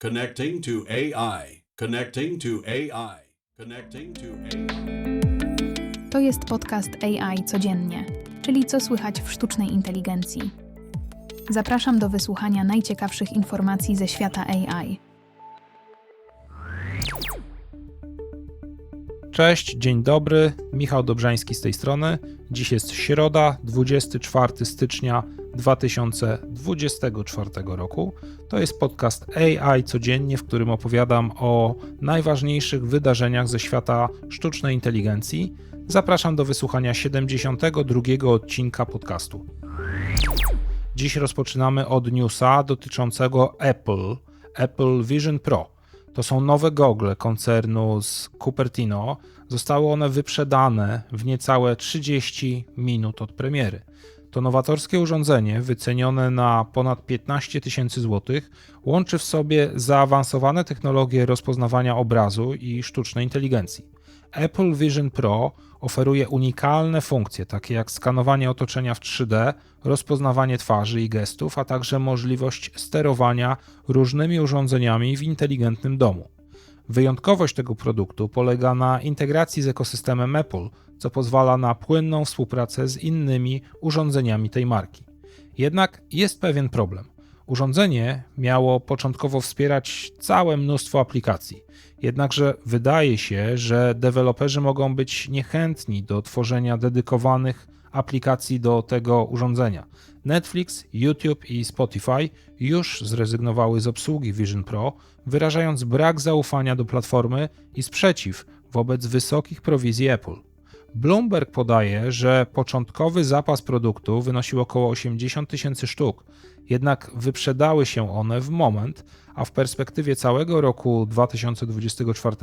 Connecting to AI. Connecting to AI. Connecting to AI. To jest podcast AI codziennie, czyli co słychać w sztucznej inteligencji. Zapraszam do wysłuchania najciekawszych informacji ze świata AI. Cześć, dzień dobry. Michał Dobrzański z tej strony. Dziś jest środa, 24 stycznia 2024 roku. To jest podcast AI codziennie, w którym opowiadam o najważniejszych wydarzeniach ze świata sztucznej inteligencji. Zapraszam do wysłuchania 72 odcinka podcastu. Dziś rozpoczynamy od newsa dotyczącego Apple, Apple Vision Pro. To są nowe gogle koncernu z Cupertino. Zostały one wyprzedane w niecałe 30 minut od premiery. To nowatorskie urządzenie, wycenione na ponad 15 tysięcy złotych, łączy w sobie zaawansowane technologie rozpoznawania obrazu i sztucznej inteligencji. Apple Vision Pro oferuje unikalne funkcje, takie jak skanowanie otoczenia w 3D, rozpoznawanie twarzy i gestów, a także możliwość sterowania różnymi urządzeniami w inteligentnym domu. Wyjątkowość tego produktu polega na integracji z ekosystemem Apple, co pozwala na płynną współpracę z innymi urządzeniami tej marki. Jednak jest pewien problem. Urządzenie miało początkowo wspierać całe mnóstwo aplikacji. Jednakże wydaje się, że deweloperzy mogą być niechętni do tworzenia dedykowanych aplikacji do tego urządzenia. Netflix, YouTube i Spotify już zrezygnowały z obsługi Vision Pro, wyrażając brak zaufania do platformy i sprzeciw wobec wysokich prowizji Apple. Bloomberg podaje, że początkowy zapas produktu wynosił około 80 tysięcy sztuk, jednak wyprzedały się one w moment, a w perspektywie całego roku 2024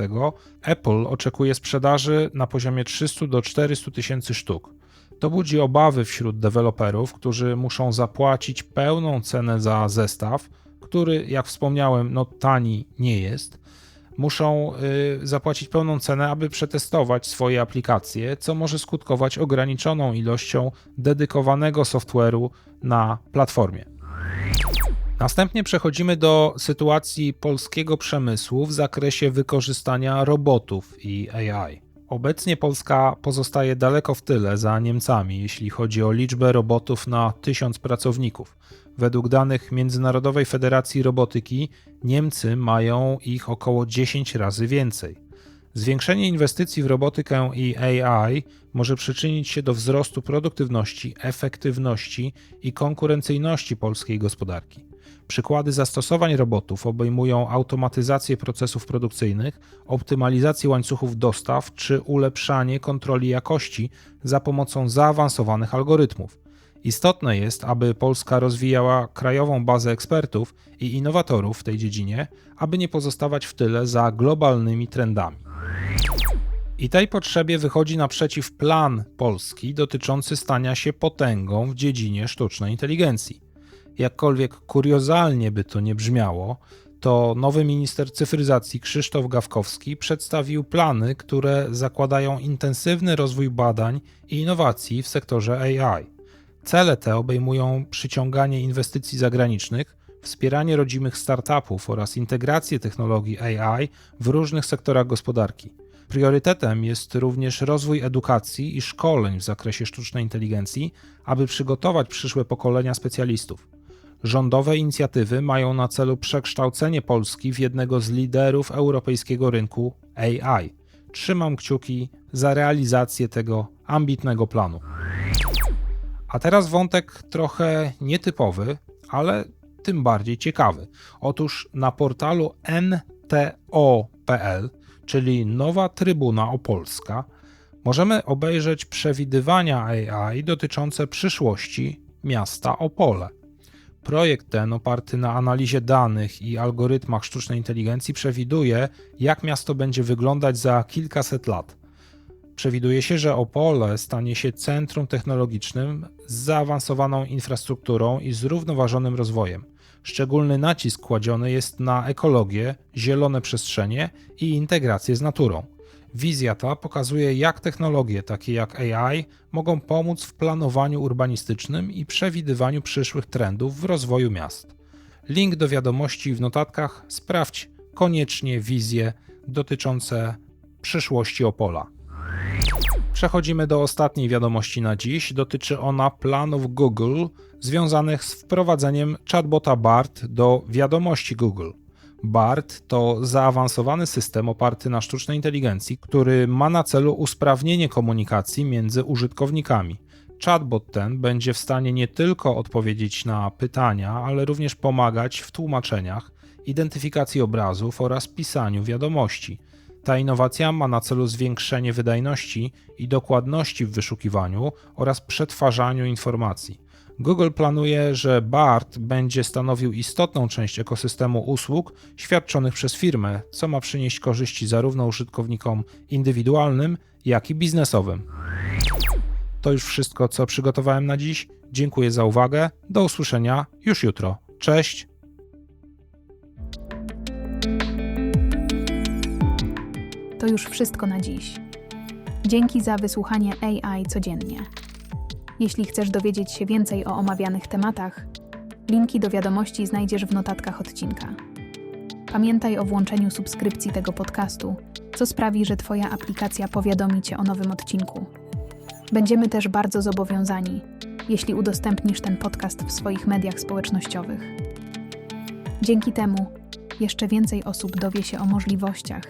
Apple oczekuje sprzedaży na poziomie 300 do 400 tysięcy sztuk. To budzi obawy wśród deweloperów, którzy muszą zapłacić pełną cenę za zestaw, który, jak wspomniałem, no tani nie jest. Muszą y, zapłacić pełną cenę, aby przetestować swoje aplikacje, co może skutkować ograniczoną ilością dedykowanego software'u na platformie. Następnie przechodzimy do sytuacji polskiego przemysłu w zakresie wykorzystania robotów i AI. Obecnie Polska pozostaje daleko w tyle za Niemcami, jeśli chodzi o liczbę robotów na tysiąc pracowników. Według danych Międzynarodowej Federacji Robotyki Niemcy mają ich około 10 razy więcej. Zwiększenie inwestycji w robotykę i AI może przyczynić się do wzrostu produktywności, efektywności i konkurencyjności polskiej gospodarki. Przykłady zastosowań robotów obejmują automatyzację procesów produkcyjnych, optymalizację łańcuchów dostaw czy ulepszanie kontroli jakości za pomocą zaawansowanych algorytmów. Istotne jest, aby Polska rozwijała krajową bazę ekspertów i innowatorów w tej dziedzinie, aby nie pozostawać w tyle za globalnymi trendami. I tej potrzebie wychodzi naprzeciw plan Polski dotyczący stania się potęgą w dziedzinie sztucznej inteligencji. Jakkolwiek kuriozalnie by to nie brzmiało, to nowy minister cyfryzacji Krzysztof Gawkowski przedstawił plany, które zakładają intensywny rozwój badań i innowacji w sektorze AI. Cele te obejmują przyciąganie inwestycji zagranicznych, wspieranie rodzimych startupów oraz integrację technologii AI w różnych sektorach gospodarki. Priorytetem jest również rozwój edukacji i szkoleń w zakresie sztucznej inteligencji, aby przygotować przyszłe pokolenia specjalistów. Rządowe inicjatywy mają na celu przekształcenie Polski w jednego z liderów europejskiego rynku AI. Trzymam kciuki za realizację tego ambitnego planu. A teraz wątek trochę nietypowy, ale tym bardziej ciekawy. Otóż na portalu nto.pl, czyli Nowa Trybuna Opolska, możemy obejrzeć przewidywania AI dotyczące przyszłości miasta Opole. Projekt ten, oparty na analizie danych i algorytmach sztucznej inteligencji, przewiduje, jak miasto będzie wyglądać za kilkaset lat. Przewiduje się, że Opole stanie się centrum technologicznym z zaawansowaną infrastrukturą i zrównoważonym rozwojem. Szczególny nacisk kładziony jest na ekologię, zielone przestrzenie i integrację z naturą. Wizja ta pokazuje, jak technologie takie jak AI mogą pomóc w planowaniu urbanistycznym i przewidywaniu przyszłych trendów w rozwoju miast. Link do wiadomości w notatkach. Sprawdź koniecznie wizje dotyczące przyszłości Opola. Przechodzimy do ostatniej wiadomości na dziś. Dotyczy ona planów Google związanych z wprowadzeniem chatbota BART do wiadomości Google. BART to zaawansowany system oparty na sztucznej inteligencji, który ma na celu usprawnienie komunikacji między użytkownikami. Chatbot ten będzie w stanie nie tylko odpowiedzieć na pytania, ale również pomagać w tłumaczeniach, identyfikacji obrazów oraz pisaniu wiadomości. Ta innowacja ma na celu zwiększenie wydajności i dokładności w wyszukiwaniu oraz przetwarzaniu informacji. Google planuje, że BART będzie stanowił istotną część ekosystemu usług świadczonych przez firmę, co ma przynieść korzyści zarówno użytkownikom indywidualnym, jak i biznesowym. To już wszystko, co przygotowałem na dziś. Dziękuję za uwagę. Do usłyszenia już jutro. Cześć. To już wszystko na dziś. Dzięki za wysłuchanie AI codziennie. Jeśli chcesz dowiedzieć się więcej o omawianych tematach, linki do wiadomości znajdziesz w notatkach odcinka. Pamiętaj o włączeniu subskrypcji tego podcastu, co sprawi, że Twoja aplikacja powiadomi Cię o nowym odcinku. Będziemy też bardzo zobowiązani, jeśli udostępnisz ten podcast w swoich mediach społecznościowych. Dzięki temu jeszcze więcej osób dowie się o możliwościach,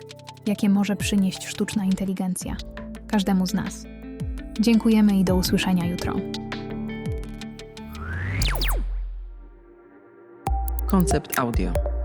jakie może przynieść sztuczna inteligencja każdemu z nas. Dziękujemy i do usłyszenia jutro. Koncept audio.